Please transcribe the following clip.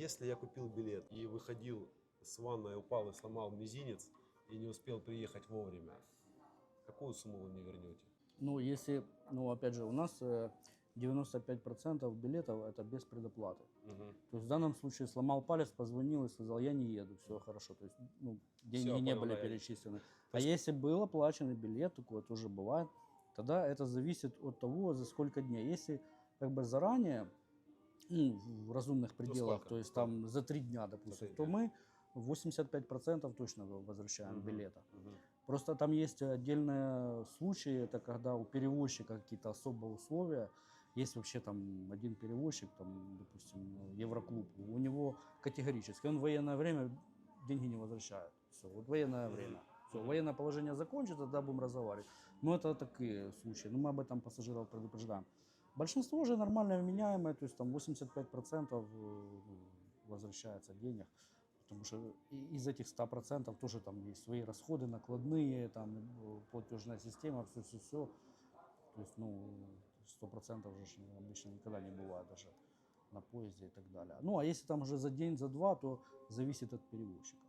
Если я купил билет и выходил с ванной, упал и сломал мизинец и не успел приехать вовремя, какую сумму вы мне вернете? Ну, если, ну, опять же, у нас э, 95% билетов это без предоплаты. Мгм. То есть в данном случае сломал палец, позвонил и сказал, я не еду, все хорошо. То есть ну, деньги Всё, не понял, были перечислены. А если был оплаченный билет, такое тоже бывает, тогда это зависит от того, за сколько дней. Если как бы заранее, ну, в разумных пределах, то есть там за три дня, допустим, то дня. мы 85% точно возвращаем Мгм. билета. Мгм. Просто там есть отдельные случаи, это когда у перевозчика какие-то особые условия. Есть вообще там один перевозчик, там, допустим, Евроклуб, у него категорически, он в военное время деньги не возвращает. Все, вот военное время. Все, военное положение закончится, тогда будем разговаривать. Но это такие случаи, но мы об этом пассажиров предупреждаем. Большинство же нормально вменяемое, то есть там 85% э, возвращается денег. Потому что из этих 100% тоже там есть свои расходы, накладные, там э, платежная система, все-все-все. То есть, ну, 100% же ж обычно никогда не бывает даже на поезде и так далее. Ну, а если там уже за день, за два, то зависит от перевозчика.